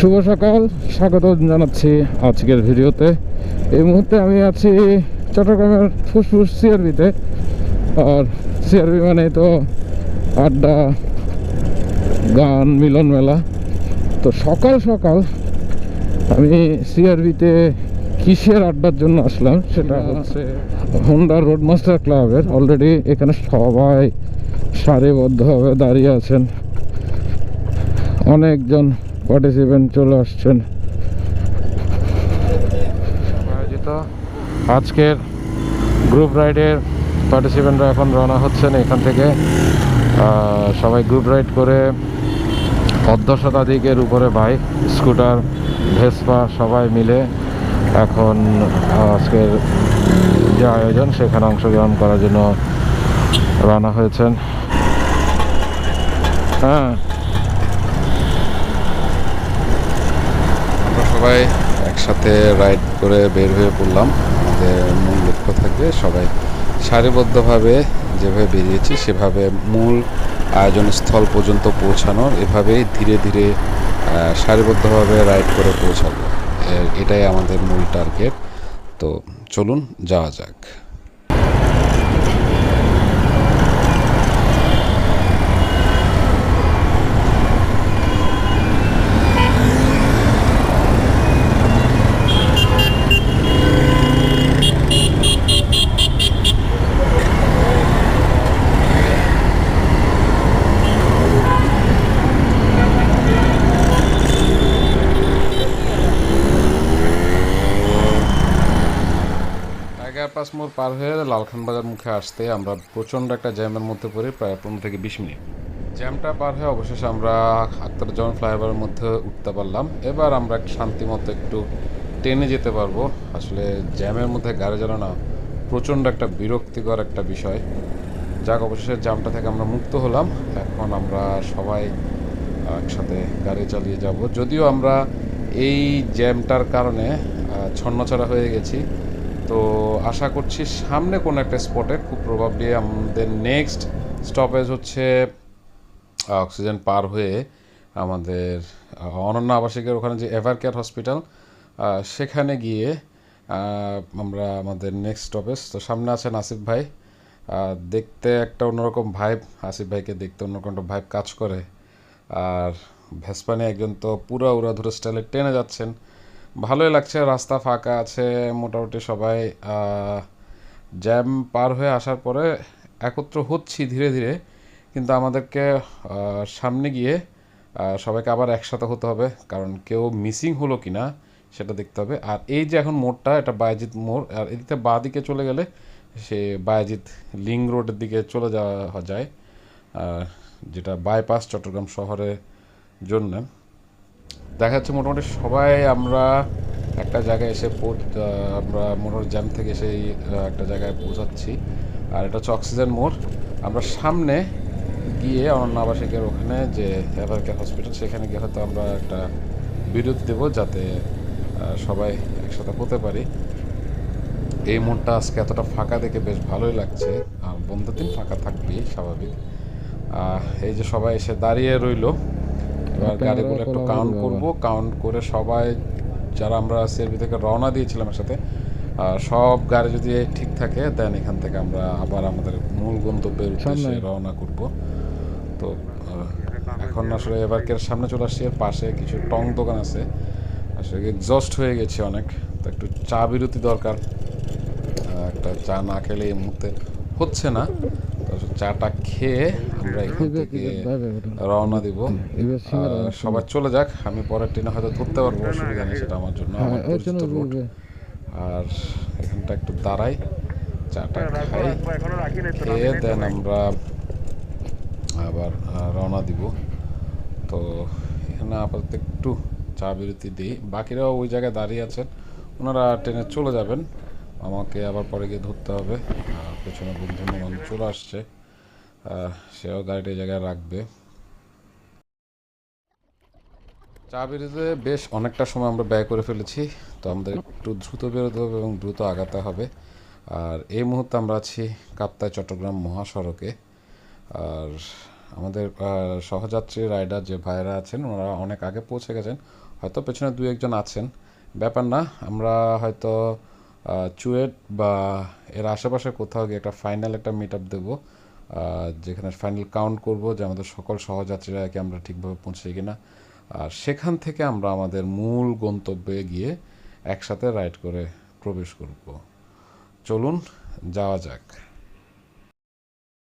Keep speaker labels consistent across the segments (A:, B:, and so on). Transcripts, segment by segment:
A: শুভ সকাল স্বাগত জানাচ্ছি আজকের ভিডিওতে। এই মুহূর্তে আমি আছি চট্টগ্রামের ফুসফুস সিআরবিতে। আর সিআরবি মানে তো আড্ডা গান মিলন মেলা। তো সকাল সকাল আমি সিআরবিতে কিসের আড্ডার জন্য আসলাম সেটা হচ্ছে হোন্ডা রোড মাস্টার ক্লাবের অলরেডি এখানে সবাই সারিবদ্ধভাবে দাঁড়িয়ে আছেন। অনেকজন পার্টিসিপেন্ট চলে আসছেন আয়োজিত আজকের গ্রুপ রাইডের পার্টিসিপেন্টরা এখন রওনা হচ্ছেন এখান থেকে। সবাই গ্রুপ রাইড করে অর্ধ শতাধিকের উপরে বাইক স্কুটার ভেসপা সবাই মিলে এখন আজকের যে আয়োজন, সেখানে অংশগ্রহণ করার জন্য রওনা হয়েছেন। হ্যাঁ।
B: সবাই একসাথে রাইড করে বের হয়ে পড়লাম। আমাদের মূল লক্ষ্য থাকবে সবাই সারিবদ্ধভাবে যেভাবে বেরিয়েছি, সেভাবে মূল আয়োজন স্থল পর্যন্ত পৌঁছানোর এভাবেই ধীরে ধীরে সারিবদ্ধভাবে রাইড করে পৌঁছাবো। এটাই আমাদের মূল টার্গেট। তো চলুন, যাওয়া যাক। টাইগার মোড় পার হয়ে লালখান বাজার মুখে আসতে আমরা প্রচণ্ড একটা জ্যামের মধ্যে পড়ি, প্রায় পনেরো থেকে বিশ মিনিট। জ্যামটা পার হয়ে অবশেষে আমরা আখতারুজ্জামান ফ্লাইওভারের মধ্যে উঠতে পারলাম। এবার আমরা শান্তি মতো একটু ট্রেনে যেতে পারব। আসলে জ্যামের মধ্যে গাড়ি চালানো প্রচণ্ড একটা বিরক্তিকর একটা বিষয়। যাক, অবশেষে জ্যামটা থেকে আমরা মুক্ত হলাম। এখন আমরা সবাই একসাথে গাড়ি চালিয়ে যাব। যদিও আমরা এই জ্যামটার কারণে ছন্নছাড়া হয়ে গেছি। তো আশা করছি সামনে কোনো একটা স্পটে খুব প্রভাবলি আমাদের নেক্সট স্টপেজ হচ্ছে অক্সিজেন পার হয়ে আমাদের অনন্য আবাসিকের ওখানে যে এভার কেয়ার হসপিটাল সেখানে গিয়ে আমরা আমাদের নেক্সট স্টপেজ তো সামনে আছেন আসিফ ভাই। দেখতে একটা অন্যরকম ভাইব আসিফ ভাইকে দেখতে অন্যরকম একটা ভাইব কাজ করে। আর ভেসপানে একজন তো পুরো ধরে স্টাইলে টেনে যাচ্ছেন। ভালোই লাগছে, রাস্তা ফাঁকা আছে, মোটামুটি সবাই জ্যাম পার হয়ে আসার পরে একত্র হচ্ছি ধীরে ধীরে, কিন্তু আমাদেরকে সামনে গিয়ে সবাইকে আবার একসাথে হতে হবে, কারণ কেউ মিসিং হলো কি না সেটা দেখতে হবে। আর এই যে এখন মোড়টা, এটা বায়াজিৎ মোড়, আর এদিকে বাঁ দিকে চলে গেলে সে বায়াজিৎ লিং রোডের দিকে চলে যাওয়া যায় যেটা বাইপাস চট্টগ্রাম শহরের জন্য। দেখা যাচ্ছে মোটামুটি সবাই আমরা একটা জায়গায় এসে আমরা মোটর জ্যাম থেকে সেই একটা জায়গায় পৌঁছাচ্ছি। আর এটা হচ্ছে অক্সিজেন মোড়। আমরা সামনে গিয়ে অনন্য আবাসিকের ওখানে যে এভার কেয়ার হসপিটাল, সেখানে গিয়ে হয়তো আমরা একটা বিরতি দেবো যাতে সবাই একসাথে হতে পারি। এই মোড়টা আজকে এতটা ফাঁকা দেখে বেশ ভালোই লাগছে। বন্ধুর দিন ফাঁকা থাকবেই স্বাভাবিক। এই যে সবাই এসে দাঁড়িয়ে রইল। গাড়িগুলো একটু কাউন্ট। করব কাউন্ট করে সবাই যারা আমরা সিআরবি থেকে রওনা দিয়েছিলাম একসাথে সব গাড়ি যদি ঠিক থাকে দেন এখান থেকে আমরা আবার আমাদের মূল গন্তব্যের উদ্দেশ্যে রওনা করব। তো এখন আসলে এবার কের সামনে চলে আসছি এর পাশে কিছু টং দোকান আছে। আসলে এক্সস্ট হয়ে গেছে অনেক তো একটু চা বিরতি দরকার। একটা চা না খেলে এই মুহূর্তে হচ্ছে না। চাটা খেয়ে আমরা এখান থেকে রওনা দিব। সবাই চলে যাক। আমি পরের ট্রেনে হয়তো ধরতে পারব অসুবিধা নেই সেটা আমার জন্য আমার
A: হ্যাঁ,
B: পরিচিত রুট। আর এখানটা একটু দাঁড়াই চাটা খাই। খেয়ে দেন আমরা আবার রওনা দিব। তো এখানে আপাতত একটু চা বিরতি দিই। বাকিরাও ওই জায়গায় দাঁড়িয়ে আছেন। ওনারা ট্রেনে চলে যাবেন। আমাকে আবার পরে গিয়ে ধরতে হবে। আর পেছনে বন্ধু বান্ধব চলে আসছে। সেও গাড়িটা জায়গায় রাখবে। চা বেরোতে বেশ অনেকটা সময় আমরা ব্যয় করে ফেলেছি, তো আমাদের একটু দ্রুত বেরোতে হবে এবং দ্রুত আগাতে হবে। আর এই মুহূর্তে আমরা আছি কাপ্তায় চট্টগ্রাম মহাসড়কে। আর আমাদের সহযাত্রী রাইডার যে ভাইরা আছেন, ওনারা অনেক আগে পৌঁছে গেছেন, হয়তো পেছনে দু একজন আছেন। ব্যাপার না, আমরা হয়তো চুয়েট বা এর আশেপাশে কোথাও গিয়ে একটা ফাইনাল একটা মিট আপ দেবো। যেখানে ফাইনাল কাউন্ট করব যে আমাদের সকল সহযাত্রীরা কি আমরা ঠিকভাবে পৌঁছে কিনা। আর সেখান থেকে আমরা আমাদের মূল গন্তব্যে গিয়ে একসাথে রাইড করে প্রবেশ করব। চলুন, যাওয়া যাক।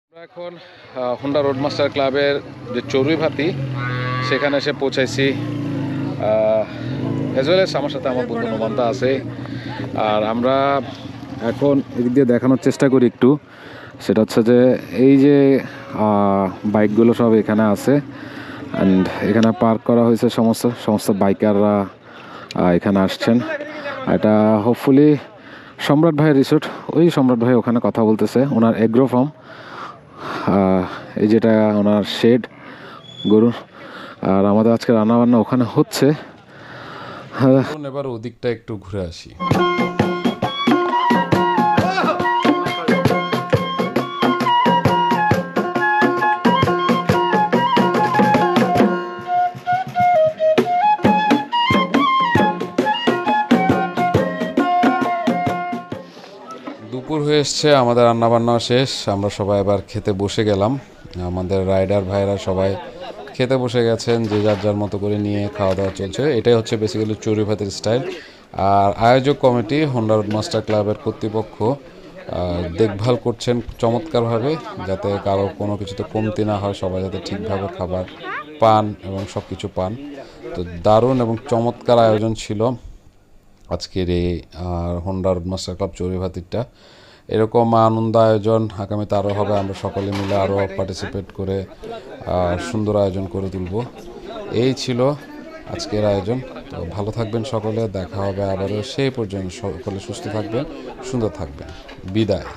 B: আমরা এখন হোন্ডা রোডমাস্টার ক্লাবের যে চড়ুই ভাতি সেখানে এসে পৌঁছাইছি। অ্যাজ ওয়েল আমার সাথে আমার বন্ধু নোমান্তা আছে। আর আমরা এখন এদিক দিয়ে দেখানোর চেষ্টা করি একটু। সেটা হচ্ছে যে এই যে বাইকগুলো সব এখানে আছে অ্যান্ড এখানে পার্ক করা হয়েছে সমস্ত সমস্ত বাইকাররা এখানে আসছেন। এটা হোপফুলি সম্রাট ভাইয়ের রিসোর্ট ওই সম্রাট ভাই ওখানে কথা বলতেছে, ওনার এগ্রো ফার্ম এই যেটা ওনার শেড গরুর আর আমাদের আজকে রান্নাবান্না ওখানে হচ্ছে। এবার ওদিকটা একটু ঘুরে আসি। দুপুর হয়ে এসছে, আমাদের রান্নাবান্নাও শেষ। আমরা সবাই এবার খেতে বসে গেলাম। আমাদের রাইডার ভাইরা সবাই খেতে বসে গেছেন, যে যার যার মতো করে নিয়ে খাওয়া দাওয়া চলছে। এটাই হচ্ছে বেসিক্যালি চুরি ভাতের স্টাইল আর আয়োজক কমিটি হোন্ডা রোড মাস্টার ক্লাবের কর্তৃপক্ষ দেখভাল করছেন চমৎকারভাবে, যাতে কারও কোনো কিছুতে কমতি না হয়, সবাই যাতে ঠিকভাবে খাবার পান এবং সব কিছু পান। তো দারুণ এবং চমৎকার আয়োজন ছিল আজকের এই আর হোন্ডা মাস্টার ক্লাব চৌরি ভাতিরটা। এরকম আনন্দ আয়োজন আগামীতে আরও হবে। আমরা সকলে মিলে আরও পার্টিসিপেট করে সুন্দর আয়োজন করে তুলব। এই ছিল আজকের আয়োজন। তো ভালো থাকবেন সকলে। দেখা হবে আবারও। সেই পর্যন্ত সকলে সুস্থ থাকবেন, সুন্দর থাকবেন। বিদায়।